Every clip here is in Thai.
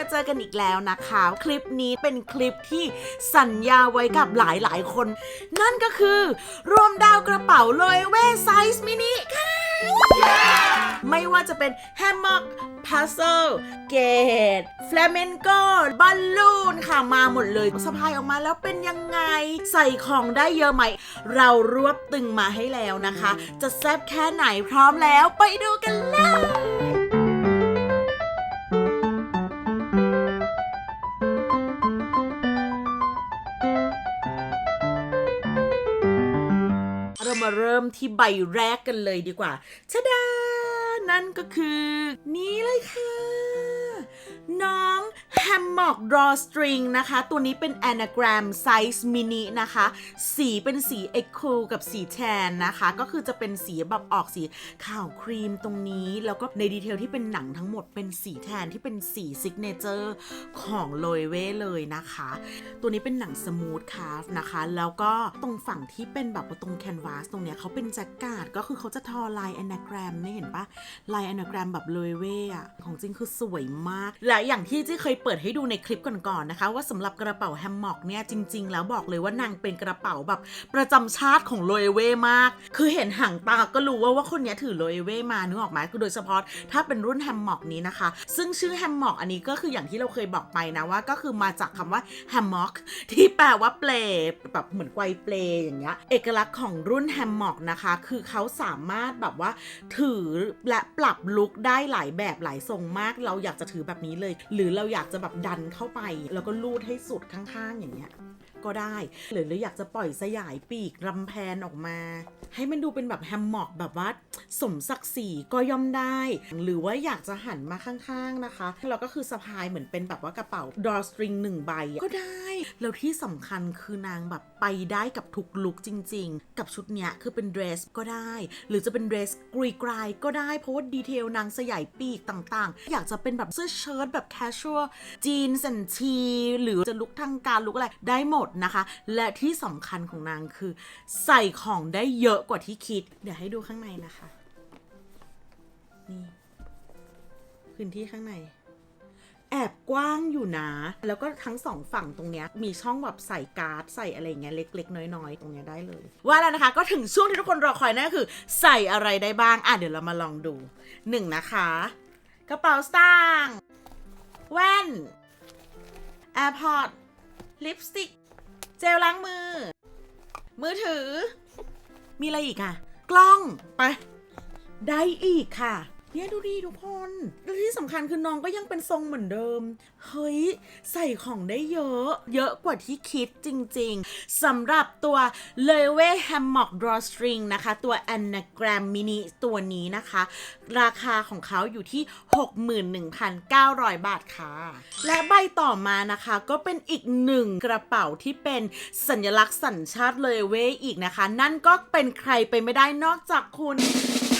มาเจอกันอีกแล้วนะคะ คลิปนี้เป็นคลิปที่สัญญาไว้กับหลายๆคน นั่นก็คือรวมดาวกระเป๋าลอยเว่ไซส์มินิค่ะ ไม่ว่าจะเป็นแฮมม็อกพัซเซิลเกตฟลเมนโกบอลลูนค่ะมาหมดเลยสะพายออกมาแล้วเป็นยังไง ใส่ของได้เยอะไหม เรารวบตึงมาให้แล้วนะคะ จะแซ่บแค่ไหนพร้อมแล้วไปดูกันเลย ริ่มที่ใบแรกกันเลยดีกว่าชะดา นั่นก็คือ นี้เลยค่ะ น้อง ฮมม็อกดรอสตริงนะคะ ตัวนี้เป็น anagram size mini นะคะ สีเป็นสี e c o กับสีแทนนะคะ ก็คือจะเป็นสีแบบออกสีขาวครีมตรงนี้ แล้วก็ในดีเทลที่เป็นหนังทั้งหมดเป็นสีแทนที่เป็นสีซิกเนเจอร์ของโลยเว่เลยนะคะ ตัวนี้เป็นหนังสมูทคาฟนะคะ แล้วก็ตรงฝั่งที่เป็นแบบตรงแคนวาสตรงเนี้ยเขาเป็นแจ็คการ์ดก็คือเขาจะทอลายแอนาแกรมนี่เห็นปะลายแอนาแกรมแบบเลยเว่อะของจริงคือสวยมาก และอย่างที่จี้เคยเปิดให้ดูในคลิปก่อนๆนะคะ ว่าสำหรับกระเป๋าแฮมม็อกเนี่ยจริง ๆ แล้วบอกเลยว่านางเป็นกระเป๋าแบบประจำชาติของโลเว่มาก คือเห็นห่างตาก็รู้ว่าว่าคนนี้ถือโลเว่มานึกออกไหมคือโดยเฉพาะถ้าเป็นรุ่นแฮมม็อกนี้นะคะ ซึ่งชื่อแฮมม็อกอันนี้ก็คืออย่างที่เราเคยบอกไปนะว่าก็คือมาจากคำว่าแฮมม็อกที่แปลว่าเปลแบบเหมือนไกวเปลอย่างเงี้ยเอกลักษณ์ของรุ่นแฮมม็อกนะคะ คือเขาสามารถแบบว่าถือและปรับลุคได้หลายแบบหลายทรงมาก เราอยากจะถือแบบนี้เลย หรือเราอยากจะแบบดันเข้าไป แล้วก็ลูดให้สุดข้างๆอย่างเงี้ย ก็ได้ หรือเราอยากจะปล่อยสยายปีกรำแพนออกมา ให้มันดูเป็นแบบแฮมม็อกแบบว่าสมศักดิ์ศรีก็ย่อมได้ หรือว่าอยากจะหันมาข้างๆนะคะเราก็คือสะพายเหมือนเป็นแบบว่ากระเป๋าดอสตริงหนึ่งใบก็ได้ แล้วที่สำคัญคือนางแบบไปได้กับทุกลุคจริง ๆ กับชุดเนี้ยคือเป็นเดรสก็ได้ หรือจะเป็นเดรสกรีกรายก็ได้เพราะว่าดีเทลนางสยายปีกต่างๆ อยากจะเป็นแบบเสื้อเชิ้ตแบบแคชชวลจีนสันทีหรือจะลุกทางการลุกอะไรได้หมดนะคะ และที่สำคัญของนางคือ ใส่ของได้เยอะกว่าที่คิด เดี๋ยวให้ดูข้างในนะคะ นี่พื้นที่ข้างใน แอบกว้างอยู่นะ แล้วก็ทั้งสองฝั่งตรงเนี้ยมีช่องแบบใส่การ์ดใส่อะไรเงี้ยเล็ก ๆ น้อยๆ ตรงเนี้ยได้เลย ว่าแล้วนะคะก็ถึงช่วงที่ทุกคนรอคอยนั่นก็คือ ใส่อะไรได้บ้าง อะเดี๋ยวเรามาลองดูหนึ่งนะคะกระเป๋าสตางค์แว่น AirPod ลิปสติก เจลล้างมือ มือถือ มีอะไรอีกอะกล้อง ไป ได้อีกค่ะ เนี่ยดูดีทุกคนแล้วที่สำคัญคือน้องก็ยังเป็นทรงเหมือนเดิม เฮ้ย ใส่ของได้เยอะ เยอะกว่าที่คิดจริงๆสำหรับตัว l e w e Hammock Drawstring นะคะ ตัว Anagram Mini ตัวนี้นะคะ ราคาของเขาอยู่ที่ 61,900 บาทค่ะ และใบต่อมานะคะก็เป็นอีกหนึ่งกระเป๋าที่เป็นสัญลักษณ์สัญชาติเลเวอีกนะคะ นั่นก็เป็นใครไปไม่ได้นอกจากคุณ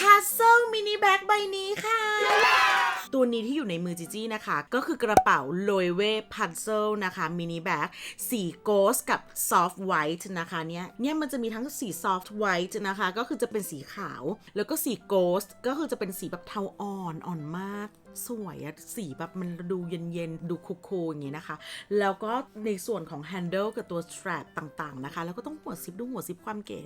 พา z เซลมินิแบ็กใบนี้ค่ะ ตัวนี้ที่อยู่ในมือจีจี้นะคะ ก็คือกระเป๋าโลยเวพัซเซลนะคะมินิแบ็กสีโกสกับซอฟต์ไวท์นะคะเนี่ยเนี่ยมันจะมีทั้งสีซอฟต์ไวท์นะคะ ก็คือจะเป็นสีขาว แล้วก็สีโกสก็คือจะเป็นสีแบบเทาอ่อนอ่อนมากสวยอะสีแบบมันดูเย็นๆ ดูคูลๆอย่างนี้นะคะ แล้วก็ในส่วนของแฮนเดิลกับตัว strap ต่างๆนะคะ แล้วก็ต้องหัวซิปดูหัวซิปความเก๋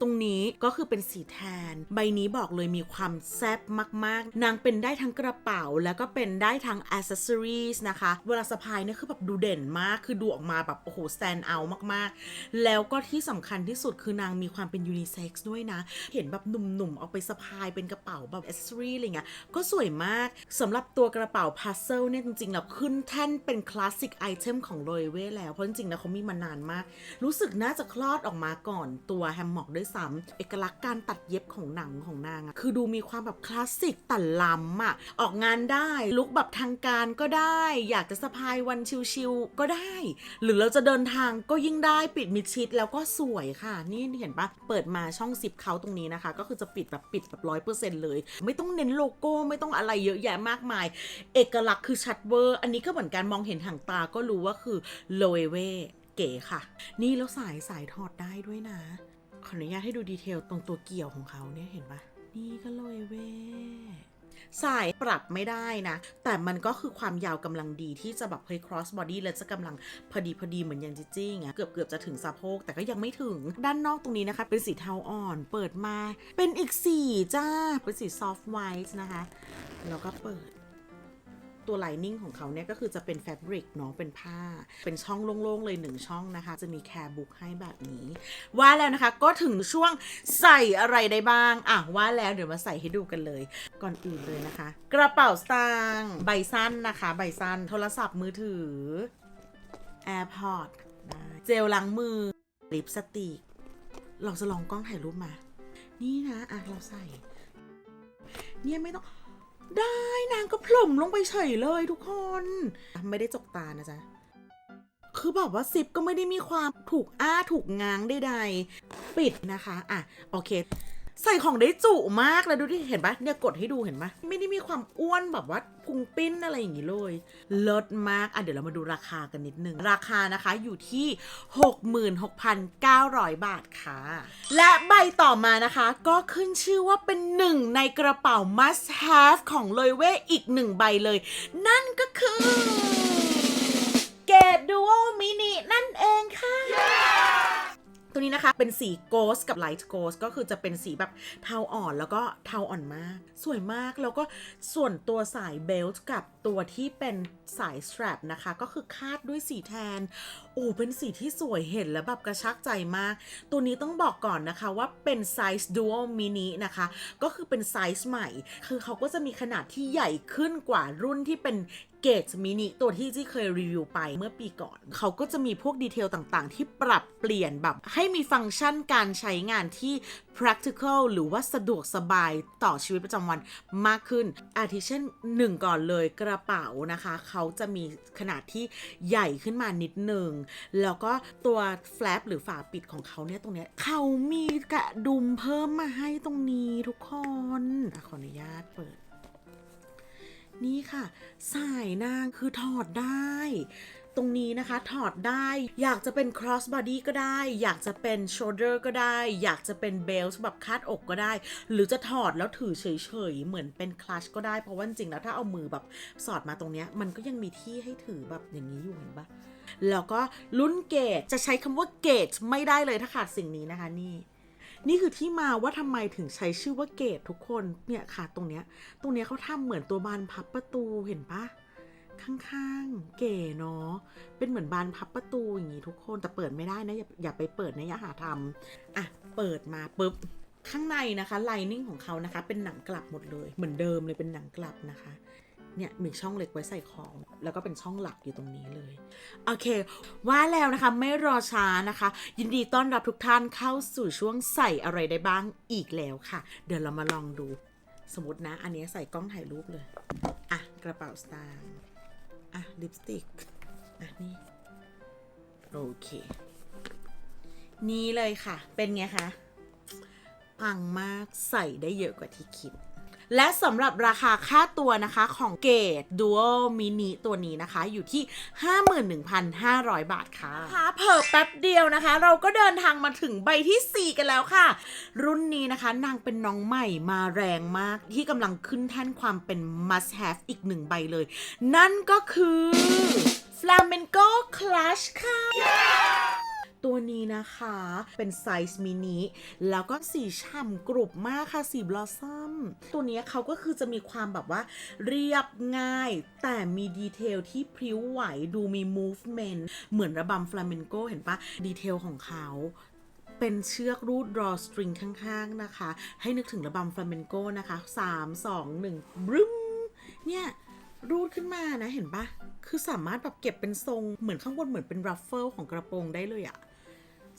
ตรงนี้ก็คือเป็นสีแทน ใบนี้บอกเลยมีความแซ่บมากๆ นางเป็นได้ทั้งกระเป๋าแล้วก็เป็นได้ทั้งอ c เซ s ซอรีสนะคะ เวลาสะพายเนี่ยคือแบบดูเด่นมาก คือดูออกมาแบบ โอ้โห stand out มากๆ แล้วก็ที่สำคัญที่สุดคือนางมีความเป็นยูนิเซ็กซ์ด้วยนะ เห็นแบบหนุ่มๆ เอาไปสะพายเป็นกระเป๋าแบบอ c เซ s ซอรีอะไรเงี้ย ก็สวยมากสำหรับตัวกระเป๋าพัซเซิลเนี่ยจริงๆแล้วขึ้นแท่นเป็นคลาสสิกไอเทมของโรยเว่แล้ว เพราะจริงๆแล้วเขามีมานานมาก รู้สึกน่าจะคลอดออกมาก่อนตัวแฮมม็อกด้วยซ้ำเอกลักษณ์การตัดเย็บของหนังของนางอะคือดูมีความแบบคลาสสิกแต่ล้ำอะออกงานได้ลุคแบบทางการก็ได้ อยากจะสะพายวันชิวๆก็ได้ หรือเราจะเดินทางก็ยิ่งได้ปิดมิดชิดแล้วก็สวยค่ะ นี่เห็นปะเปิดมาช่องซิปเขาตรงนี้นะคะ ก็คือจะปิดแบบปิดแบบร้อยเปอร์เซ็นต์เลย ไม่ต้องเน้นโลโก้ไม่ต้องอะไรเยอะแยะมากมาย เอกลักษณ์คือชัดเวอร์ อันนี้ก็เหมือนการมองเห็นห่างตาก็รู้ว่าคือโลเวเก๋ค่ะ นี่แล้วสายสายถอดได้ด้วยนะ ขออนุญาตให้ดูดีเทลตรงตัวเกี่ยวของเขาเนี่ยเห็นปะนี่ก็โลเว สายปรับไม่ได้นะ แต่มันก็คือความยาวกำลังดีที่จะแบบเฮ้ย cross body แล้วจะกำลังพอดีพอดีเหมือนอยังจิจี้ไงเกือบเกือบจะถึงสะโพกแต่ก็ยังไม่ถึงด้านนอกตรงนี้นะคะ เป็นสีเทาอ่อนเปิดมา เป็นอีกสีจ้าเป็นสี soft white นะคะ แล้วก็เปิด ตัวไลนิ่งของเขาเนี่ยก็คือจะเป็นแฟบริกเนาะเป็นผ้า เป็นช่องโล่งๆเลยหนึ่งช่องนะคะ จะมีแคร์บุ๊กให้แบบนี้ ว่าแล้วนะคะก็ถึงช่วงใส่อะไรได้บ้าง อะว่าแล้วเดี๋ยวมาใส่ให้ดูกันเลย ก่อนอื่นเลยนะคะ กระเป๋าสตางค์ใบสั้นนะคะ ใบสั้นโทรศัพท์มือถือ AirPod ได้เจลล้างมือลิปสติกเราจะลองกล้องถ่ายรูปมา นี่นะ อะ เราใส่ เนี่ยไม่ต้อง ได้นางก็พล่มลงไปเฉยเลยทุกคน ไม่ได้จกตานะจ๊ะ คือแบบว่าซิปก็ไม่ได้มีความถูกอ้าถูกง้างใดๆ ปิดนะคะ อะ โอเค ใส่ของได้จุมากเลยดูดิเห็นปะเนี่ยกดให้ดูเห็นปะไม่ได้มีความอ้วนแบบว่าพุงปิ้นอะไรอย่างงี้เลยเลิศมาก อะเดี๋ยวเรามาดูราคากันนิดนึง ราคานะคะอยู่ที่ 66,900 บาทค่ะ และใบต่อมานะคะ ก็ขึ้นชื่อว่าเป็นหนึ่งในกระเป๋า must have ของเลยเว่อีกหนึ่งใบเลย นั่นก็คือ เกตดูโอมินินั่นเองค่ะ ตัวนี้นะคะเป็นสีโกสกับไลท์โกสก็คือจะเป็นสีแบบเทาอ่อนแล้วก็เทาอ่อนมาก สวยมากแล้วก็ส่วนตัวสายเบลต์กับตัวที่เป็นสายสตร p นะคะ ก็คือคาดด้วยสีแทนโอ้เป็นสีที่สวยเห็นแล้วแบบกระชักใจมาก ตัวนี้ต้องบอกก่อนนะคะว่าเป็นไซส์ Dual Mini นะคะ ก็คือเป็นไซส์ใหม่ คือเขาก็จะมีขนาดที่ใหญ่ขึ้นกว่ารุ่นที่เป็นเกจมินิตัวที่ที่เคยรีวิวไปเมื่อปีก่อน เขาก็จะมีพวกดีเทลต่างๆ ที่ปรับเปลี่ยนแบบให้มีฟังก์ชันการใช้งานที่ practical หรือว่าสะดวกสบายต่อชีวิตประจำวันมากขึ้น อาทิเช่นหนึ่งก่อนเลยกระเป๋านะคะ เขาจะมีขนาดที่ใหญ่ขึ้นมานิดหนึ่ง แล้วก็ตัวแฟลปหรือฝาปิดของเขาเนี่ยตรงเนี้ยเขามีกระดุมเพิ่มมาให้ตรงนี้ทุกคนขออนุญาตเปิด นี่ค่ะ สายนางคือถอดได้ ตรงนี้นะคะถอดได้ อยากจะเป็น cross body ก็ได้ อยากจะเป็น shoulder ก็ได้ อยากจะเป็น belt แบบคาดอกก็ได้ หรือจะถอดแล้วถือเฉยๆ เหมือนเป็น clutch ก็ได้ เพราะว่าจริงๆแล้วถ้าเอามือแบบสอดมาตรงเนี้ย มันก็ยังมีที่ให้ถือแบบอย่างนี้อยู่เห็นปะแล้วก็รุ่นเกจจะใช้คำว่าเกจไม่ได้เลยถ้าขาดสิ่งนี้นะคะนี่ นี่คือที่มาว่าทำไมถึงใช้ชื่อว่าเกตทุกคนเนี่ยค่ะตรงเนี้ยตรงเนี้ยเขาทำเหมือนตัวบานพับประตูเห็นปะข้างๆ เก๋เนาะ เป็นเหมือนบานพับประตูอย่างงี้ทุกคน แต่เปิดไม่ได้นะ อย่าอย่าไปเปิดนะอย่าหาทำอะ เปิดมาปุ๊บ ข้างในนะคะไลนิ่งของเขานะคะ เป็นหนังกลับหมดเลย เหมือนเดิมเลยเป็นหนังกลับนะคะ เนี่ยมีช่องเล็กไว้ใส่ของ แล้วก็เป็นช่องหลักอยู่ตรงนี้เลย โอเค ว่าแล้วนะคะไม่รอช้านะคะ ยินดีต้อนรับทุกท่านเข้าสู่ช่วงใส่อะไรได้บ้างอีกแล้วค่ะ เดี๋ยวเรามาลองดู สมมตินะ อันนี้ใส่กล้องถ่ายรูปเลย อะ กระเป๋าสตางค์อะ ลิปสติก อะ นี่ โอเค นี่เลยค่ะ เป็นไงคะปังมากใส่ได้เยอะกว่าที่คิด และสำหรับราคาค่าตัวนะคะของเกต Dual Mini ตัวนี้นะคะอยู่ที่ 51,500 บาทค่ะค่ะเพิ่แป๊บเดียวนะคะ เราก็เดินทางมาถึงใบที่ 4 กันแล้วค่ะ รุ่นนี้นะคะนางเป็นน้องใหม่มาแรงมาก ที่กำลังขึ้นแท่นความเป็น must have อีกหนึ่งใบเลย นั่นก็คือ Flamenco Clutch ค่ะ ตัวนี้นะคะเป็นไซส์มินิแล้วก็สีฉ่ำกรุบมากค่ะสีบลอสซัมตัวนี้เขาก็คือจะมีความแบบว่าเรียบง่าย แต่มีดีเทลที่พริ้วไหวดูมี movement เหมือนระบำฟลาเมนโกเห็นปะดีเทลของเขาเป็นเชือกรูด draw string ข้างๆนะคะ ให้นึกถึงระบำฟลาเมนโกนะคะ 3 2 1บรึ้มเนี่ยรูดขึ้นมานะเห็นปะคือสามารถแบบเก็บเป็นทรงเหมือนข้างบนเหมือนเป็นรัฟเฟิลของกระโปรงได้เลยอะ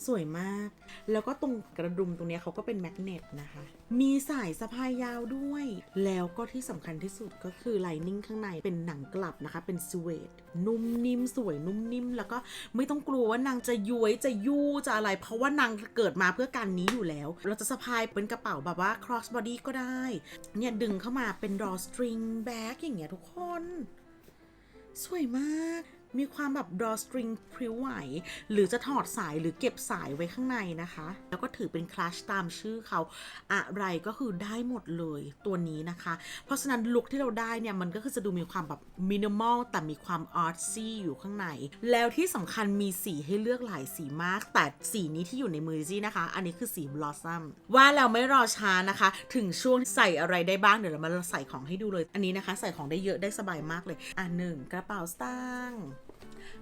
สวยมาก แล้วก็ตรงกระดุมตรงนี้เขาก็เป็นแมกเนตนะคะ มีสายสะพายยาวด้วย แล้วก็ที่สำคัญที่สุดก็คือไลนิ่งข้างในเป็นหนังกลับนะคะ เป็นสเวดนุ่มนิ่มสวยนุ่มนิ่ม แล้วก็ไม่ต้องกลัวว่านางจะย้วยจะยู่จะอะไร เพราะว่านางเกิดมาเพื่อการนี้อยู่แล้ว เราจะสะพายเป็นกระเป๋าแบบว่า cross body ก็ได้ เนี่ยดึงเข้ามาเป็น draw string bag อย่างเงี้ยทุกคน สวยมาก มีความแบบ draw string พริ้วไหว หรือจะถอดสายหรือเก็บสายไว้ข้างในนะคะ แล้วก็ถือเป็นคลาชตามชื่อเขาอะไรก็คือได้หมดเลยตัวนี้นะคะ เพราะฉะนั้นลุคที่เราได้เนี่ย มันก็คือจะดูมีความแบบมินิมอลแต่มีความอาร์ตซี่อยู่ข้างใน แล้วที่สำคัญมีสีให้เลือกหลายสีมาก แต่สีนี้ที่อยู่ในมือจี้นะคะ อันนี้คือสีบลอสซัมว่าเราไม่รอช้านะคะ ถึงช่วงใส่อะไรได้บ้างเดี๋ยวเรามาใส่ของให้ดูเลย อันนี้นะคะ ใส่ของได้เยอะได้สบายมากเลย อะหนึ่งกระเป๋าสตางค์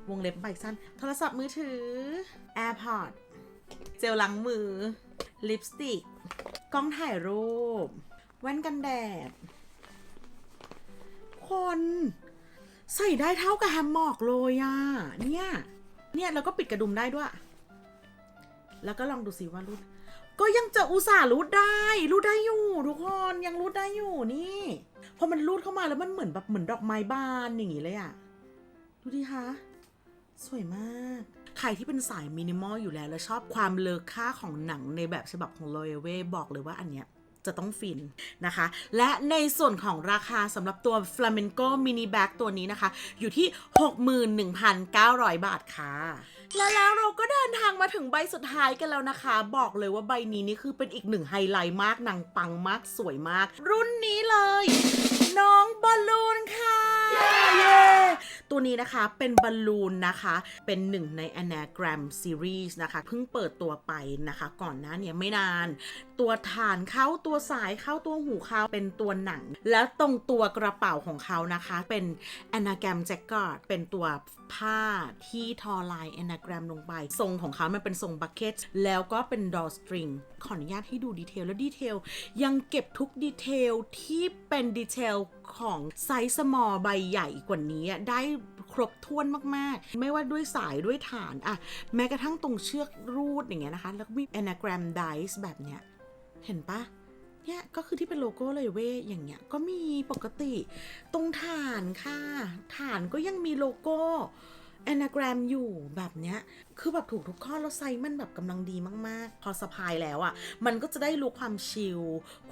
วงเล็บใบสั้น โทรศัพท์มือถือ AirPod เจลล้างมือ ลิปสติก กล้องถ่ายรูป แว่นกันแดด คน ใส่ได้เท่ากับแฮมมอกเลยอะเนี่ย เนี่ยแล้วก็ปิดกระดุมได้ด้วย แล้วก็ลองดูสิว่ารูด ก็ยังจะอุตส่าห์รูดได้ รูดได้อยู่ทุกคนยังรูดได้อยู่นี่พอมันรูดเข้ามาแล้วมันเหมือนแบบเหมือนดอกไม้บานอย่างงี้เลยอะดูดิคะ สวยมาก ใครที่เป็นสายมินิมอลอยู่แล้ว แล้วชอบความเลอค่าของหนังในแบบฉบับของ l o เ w บอกเลยว่าอันเนี้ยจะต้องฟินนะคะ และในส่วนของราคาสำหรับตัว Flamenco Mini Bag ตัวนี้นะคะ อยู่ที่ 61,900 บาทค่ะ และแล้วเราก็เดินทางมาถึงใบสุดท้ายกันแล้วนะคะ บอกเลยว่าใบนี้นี่คือเป็นอีกหนึ่งไฮไลท์มากนางปังมากสวยมาก รุ่นนี้เลย น้องบอลลูนค่ะ เย้ตัวนี้นะคะเป็นบอลลูนนะคะ เป็นหนึ่งใน Anagram Series นะคะเพิ่งเปิดตัวไปนะคะ ก่อนหน้าเนี่ยไม่นาน ตัวฐานเขาตัวสายเข้าตัวหูเขาเป็นตัวหนัง แล้วตรงตัวกระเป๋าของเขานะคะ เป็น Anagram Jacket เป็นตัวผ้าที่ทอลาย Anagram กรมลงไป ทรงของเขามันเป็นทรงบักเก็ตแล้วก็เป็น doll string ขออนุญาตให้ดูดีเทลแล้วดีเทลยังเก็บทุกดีเทลที่เป็นดีเทลของไซส์ small ใบใหญ่กว่านี้ได้ครบถ้วนมากๆ ไม่ว่าด้วยสายด้วยฐานอะแม้กระทั่งตรงเชือกรูดอย่างเงี้ยนะคะ แล้วก็มี anagram dice แบบเนี้ย เห็นปะเนี่ยก็คือที่เป็นโลโก้เลยเว้ยอย่างเงี้ยก็มีปกติ ตรงฐานค่ะ ฐานก็ยังมีโลโก้ anagram อยู่แบบเนี้ย คือแบบถูกทุกข้อแล้วไซส์มันแบบกำลังดีมาก ๆ พอสะพายแล้วอะ่ะ มันก็จะได้รู้ความชิล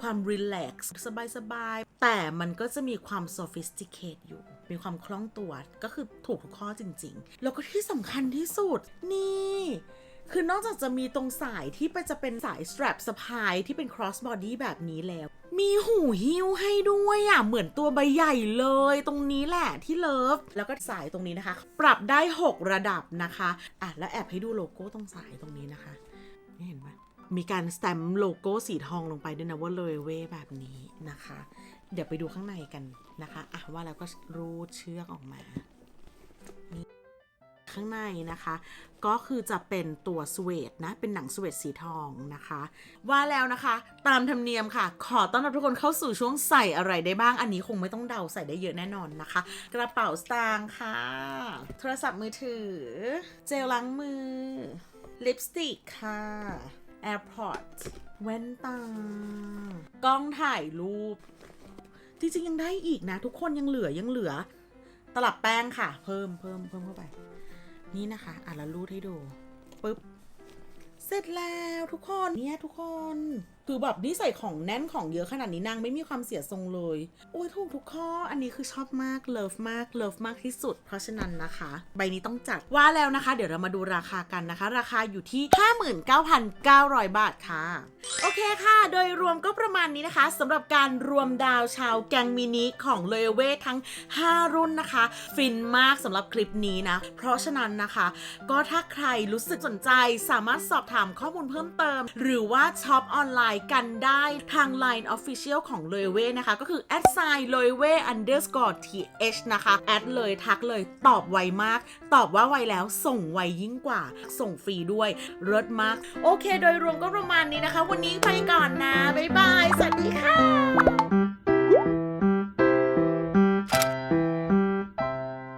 ความรีแลกซ์สบาย ๆ แต่มันก็จะมีความ sophisticate อยู่ มีความคล่องตัว ก็คือถูกทุกข้อจริง ๆ แล้วก็ที่สำคัญที่สุด นี่คือนอกจากจะมีตรงสายที่ไปจะเป็นสาย strap สะพายที่เป็น cross body แบบนี้แล้ว มีหูหิ้วให้ด้วยอะ เหมือนตัวใบใหญ่เลย ตรงนี้แหละที่เลิฟ แล้วก็สายตรงนี้นะคะ ปรับได้ 6 ระดับนะคะ อะ แล้วแอบให้ดูโลโก้ตรงสายตรงนี้นะคะ นี่เห็นไหมมีการสแตมโลโก้สีทองลงไปด้วยนะว่าเลยเวแบบนี้นะคะ เดี๋ยวไปดูข้างในกันนะคะ อะว่าแล้วก็รูดเชือกออกมา ข้างในนะคะ ก็คือจะเป็นตัวสเวตนะ เป็นหนังสเวตสีทองนะคะ ว่าแล้วนะคะ ตามธรรมเนียมค่ะ ขอต้อนรับทุกคนเข้าสู่ช่วงใส่อะไรได้บ้าง อันนี้คงไม่ต้องเดาใส่ได้เยอะแน่นอนนะคะ กระเป๋าสตางค์ค่ะ โทรศัพท์มือถือ เจลล้างมือ ลิปสติกค่ะ AirPods แว่นตากล้องถ่ายรูป จริงๆ ยังได้อีกนะ ทุกคนยังเหลือยังเหลือ ตลับแป้งค่ะ เพิ่มเพิ่มเพิ่มเข้าไป นี่นะคะอะแล้วรูดให้ดูปึ๊บ เสร็จแล้วทุกคนเนี่ยทุกคน คือแบบนี่ใส่ของแน่นของเยอะขนาดนี้นางไม่มีความเสียทรงเลยโอ้ยถูกทุกข้ออันนี้คือชอบมากเลิฟมากเลิฟมากที่สุด เพราะฉะนั้นนะคะ ใบนี้ต้องจัดว่าแล้วนะคะ เดี๋ยวเรามาดูราคากันนะคะ ราคาอยู่ที่ 59,900 บาทค่ะ โอเคค่ะ โดยรวมก็ประมาณนี้นะคะสำหรับการรวมดาวชาวแกงมินิของเลเวทั้ง 5 รุ่นนะคะ ฟินมากสำหรับคลิปนี้นะ เพราะฉะนั้นนะคะ ก็ถ้าใครรู้สึกสนใจสามารถสอบถามามข้อมูลเพิ่มเติม หรือว่าช็อปออนไลน์กันได้ทาง Line Official ของเลยเวนะคะ ก็คือ a d s i g n เลเว underscore th นะคะแอดเลยทักเลยตอบไวมาก ตอบว่าไวแล้วส่งไวยิ่งกว่า ส่งฟรีด้วยเลิศมาก โอเค โดยรวมก็ประมาณนี้นะคะ วันนี้ไปก่อนนะ บ๊ายบาย สวัสดีค่ะ